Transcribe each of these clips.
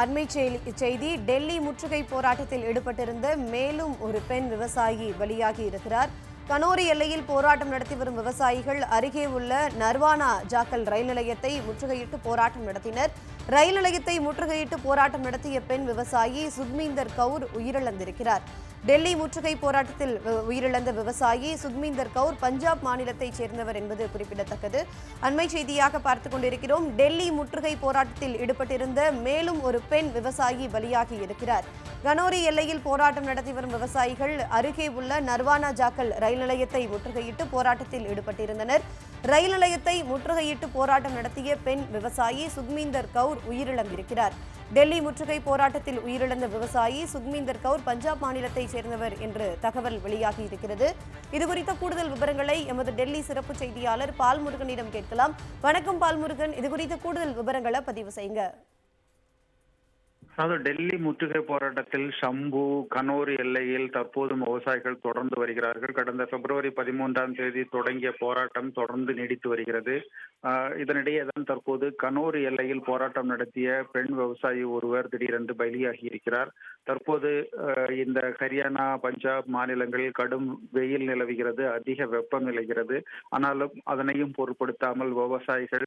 அண்மை செய்தி- செய்தி டெல்லி முற்றுகை போராட்டத்தில் ஈடுபட்டிருந்த மேலும் ஒரு பெண் விவசாயி பலியாகி இருக்கிறார். கனோரி எல்லையில் போராட்டம் நடத்தி வரும் விவசாயிகள் அருகே உள்ள நர்வானா ஜாக்கல் ரயில் நிலையத்தை முற்றுகையிட்டு போராட்டம் நடத்தினர். ரயில் நிலையத்தை முற்றுகையிட்டு போராட்டம் நடத்திய பெண் விவசாயி சுக்மீந்தர் கவுர் உயிரிழந்திருக்கிறார். டெல்லி முற்றுகை போராட்டத்தில் உயிரிழந்த விவசாயி சுக்மீந்தர் கவுர் பஞ்சாப் மாநிலத்தைச் சேர்ந்தவர் என்பது குறிப்பிடத்தக்கது. அண்மை செய்தியாக பார்த்துக் கொண்டிருக்கிறோம். டெல்லி முற்றுகை போராட்டத்தில் ஈடுபட்டிருந்த மேலும் ஒரு பெண் விவசாயி பலியாகி இருக்கிறார். கனோரி எல்லையில் போராட்டம் நடத்தி வரும் விவசாயிகள் அருகே உள்ள நர்வானா ஜாக்கல் ரயில் நிலையத்தை முற்றுகையிட்டு போராட்டத்தில் ஈடுபட்டிருந்தனர். ரயில் நிலையத்தை முற்றுகையிட்டு போராட்டம் நடத்திய பெண் விவசாயி சுக்மீந்தர் கவுர் உயிரிழந்திருக்கிறார். டெல்லி முற்றுகை போராட்டத்தில் உயிரிழந்த விவசாயி சுக்மீந்தர் கவுர் பஞ்சாப் மாநிலத்தைச் சேர்ந்தவர் என்று தகவல் வெளியாகி இருக்கிறது. இது குறித்த கூடுதல் விவரங்களை எமது டெல்லி சிறப்பு செய்தியாளர் பால்முருகனிடம் கேட்கலாம். வணக்கம் பால்முருகன். இது குறித்த கூடுதல் விவரங்களை பதிவு செய்யுங்க. அதாவது டெல்லி முற்றுகை போராட்டத்தில் ஷம்பு கனோரி எல்லையில் தற்போதும் விவசாயிகள் தொடர்ந்து வருகிறார்கள். கடந்த பிப்ரவரி பதிமூன்றாம் தேதி தொடங்கிய போராட்டம் தொடர்ந்து நீடித்து வருகிறது. இதனிடையே தான் தற்போது கனோரி எல்லையில் போராட்டம் நடத்திய பெண் விவசாயி ஒருவர் திடீரென்று பலியாகி இருக்கிறார். தற்போது இந்த ஹரியானா பஞ்சாப் மாநிலங்களில் கடும் வெயில் நிலவுகிறது அதிக வெப்பம் நிலவுகிறது. ஆனாலும் அதனையும் பொருட்படுத்தாமல் விவசாயிகள்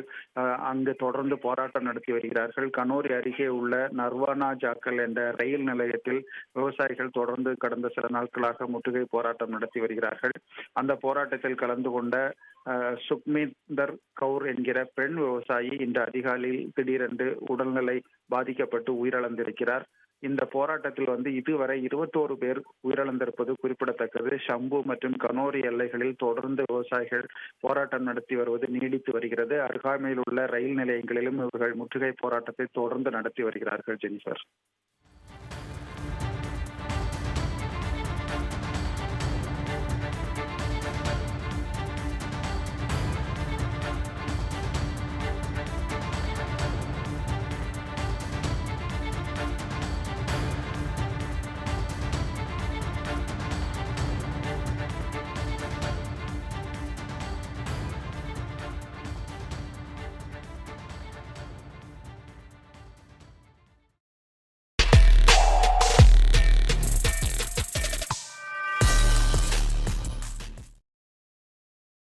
அங்கு தொடர்ந்து போராட்டம் நடத்தி வருகிறார்கள். கனோரி அருகே உள்ள நர்வா நர்வானா ஜாக்கல் என்ற ரயில் நிலையத்தில் விவசாயிகள் தொடர்ந்து கடந்த சில நாட்களாக முற்றுகை போராட்டம் நடத்தி வருகிறார்கள். அந்த போராட்டத்தில் கலந்து கொண்ட சுக்மிந்தர் சுக்மீந்தர் கவுர் என்கிற பெண் விவசாயி இன்று அதிகாலையில் திடீரென்று உடல்நிலை பாதிக்கப்பட்டு உயிரிழந்திருக்கிறார். இந்த போராட்டத்தில் வந்து இதுவரை இருபத்தோரு பேர் உயிரிழந்திருப்பது குறிப்பிடத்தக்கது. ஷம்பு மற்றும் கனோரி எல்லைகளில் தொடர்ந்து விவசாயிகள் போராட்டம் நடத்தி வருவது நீடித்து வருகிறது. அருகாமையில் உள்ள ரயில் நிலையங்களிலும் இவர்கள் முற்றுகை போராட்டத்தை தொடர்ந்து நடத்தி வருகிறார்கள் ஜெனிஃபர்.